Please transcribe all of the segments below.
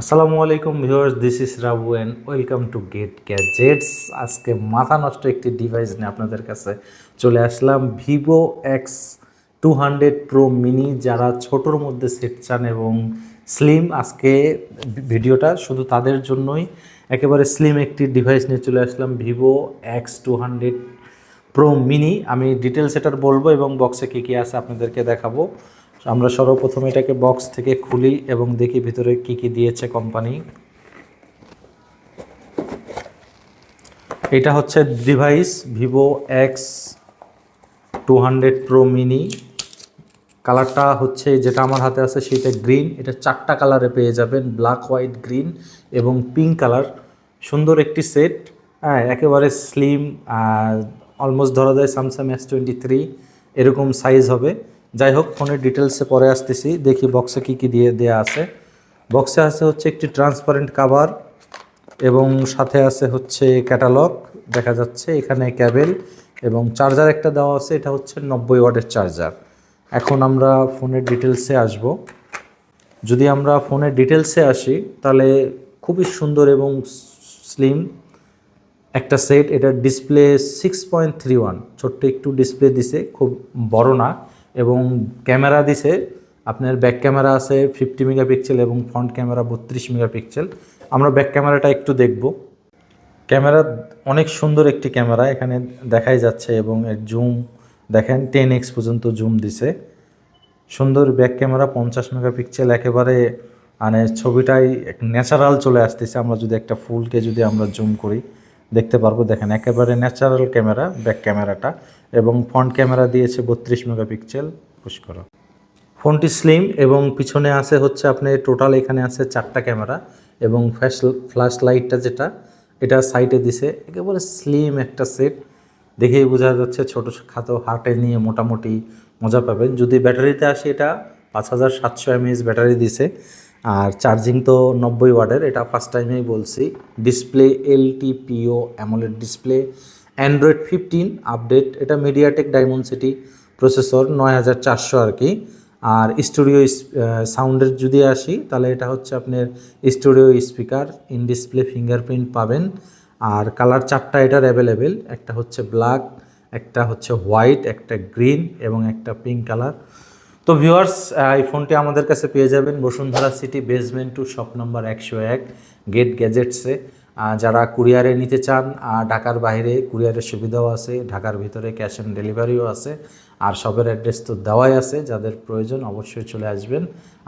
আসসালামু আলাইকুম viewers this is Rabu and welcome to Get Gadgets আজকে মাথা নষ্ট একটি ডিভাইস নিয়ে আপনাদের কাছে চলে আসলাম। Vivo X two hundred Pro Mini যারা ছোটোর মধ্যে সেট চান এবং স্লিম আজকে ভিডিওটা শুধু তাদের জন্যই, একেবারে স্লিম একটি ডিভাইস নিয়ে চলে আসলাম। Vivo X two hundred Pro Mini আমি ডিটেলস এটার বলব এবং বক্সে কী কী আছে আপনাদেরকে দেখাবো। আমরা সর্বপ্রথম এটাকে বক্স থেকে খুলি এবং দেখি ভিতরে কি কি দিয়েছে কোম্পানি এটা হচ্ছে device Vivo X two hundred Pro Mini কালারটা হচ্ছে যেটা আমার হাতে আছে, সেটা গ্রিন এটা চারটা কালারে পেয়ে যাবেন ব্ল্যাক হোয়াইট গ্রিন এবং পিঙ্ক কালার। সুন্দর একটি সেট হ্যাঁ একেবারে স্লিম অলমোস্ট ধরা যায় স্যামসাং এস টোয়েন্টি থ্রি এরকম সাইজ হবে। যাই হোক ফোনের ডিটেলসে পরে আসতেছি। দেখি বক্সে কী কী দিয়ে দেওয়া আছে। বক্সে আছে হচ্ছে একটি ট্রান্সপারেন্ট কাভার এবং সাথে আছে হচ্ছে ক্যাটালগ দেখা যাচ্ছে এখানে ক্যাবেল এবং চার্জার একটা দেওয়া আছে, এটা হচ্ছে নব্বই ওয়াটের চার্জার এখন আমরা ফোনের ডিটেলসে আসব। যদি আমরা ফোনের ডিটেলসে আসি, তাহলে খুবই সুন্দর এবং স্লিম একটা সেট এটার display six point three one ছোট্ট একটু ডিসপ্লে দিছে, খুব বড় না। এবং ক্যামেরা দিছে, আপনার ব্যাক ক্যামেরা আছে ফিফটি মেগাপিক্সেল এবং ফ্রন্ট ক্যামেরা বত্রিশ মেগাপিক্সেল আমরা ব্যাক ক্যামেরাটা একটু দেখব। ক্যামেরা অনেক সুন্দর একটি ক্যামেরা, এখানে দেখাই যাচ্ছে এবং এর জুম দেখেন টেন এক্স পর্যন্ত জুম দিছে। সুন্দর ব্যাক ক্যামেরা পঞ্চাশ মেগাপিক্সেল একেবারে মানে ছবিটাই ন্যাচারাল চলে আসতেছে। আমরা যদি একটা ফুলকে যদি আমরা জুম করি। দেখতে পারব। দেখেন, একেবারে ন্যাচারাল ক্যামেরা ব্যাক ক্যামেরাটা এবং ফ্রন্ট ক্যামেরা দিয়েছে বত্রিশ মেগাপিক্সেল পুশ করো। ফোনটি স্লিম এবং পিছনে আছে হচ্ছে আপনি টোটাল এখানে আছে চারটা ক্যামেরা এবং ফ্ল্যাশ ফ্ল্যাশ লাইটটা যেটা, এটা সাইডে দিছে। একেবারে স্লিম একটা সেট দেখেই বোঝা যাচ্ছে ছোটো খাটো হার্টে নিয়ে মোটামুটি মজা পাবেন। যদি ব্যাটারিতে আসে এটা পাঁচ হাজার সাতশো এমএএস ব্যাটারি দিছে। আর চার্জিং তো নব্বই ওয়াটের, এটা ফার্স্ট টাইমেই বলছি। Display LTPO AMOLED display Android fifteen update এটা মিডিয়াটেক ডায়মন্ড সিটি প্রসেসর নয় হাজার চারশো আর কি। আর স্টুডিও সাউন্ডের যদি আসি, তাহলে এটা হচ্ছে আপনার studio speaker in display fingerprint পাবেন। আর কালার চারটা এটার অ্যাভেলেবেল একটা হচ্ছে ব্ল্যাক একটা হচ্ছে হোয়াইট একটা গ্রিন এবং একটা পিঙ্ক কালার তো ভিউয়ার্স এই ফোনটি আমাদের কাছে পেয়ে যাবেন Bashundhara City basement two shop নম্বর একশো এক, গেট গ্যাজেটসে। যারা কুরিয়ারে নিতে চান ঢাকার বাইরে কুরিয়ারের সুবিধাও আছে, ঢাকার ভিতরে ক্যাশ অন ডেলিভারিও আছে, আর শপের অ্যাড্রেস তো দেওয়াই আছে, যাদের প্রয়োজন অবশ্যই চলে আসবেন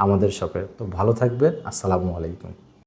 আমাদের শপে। তো ভালো থাকবেন, আসসালামু আলাইকুম।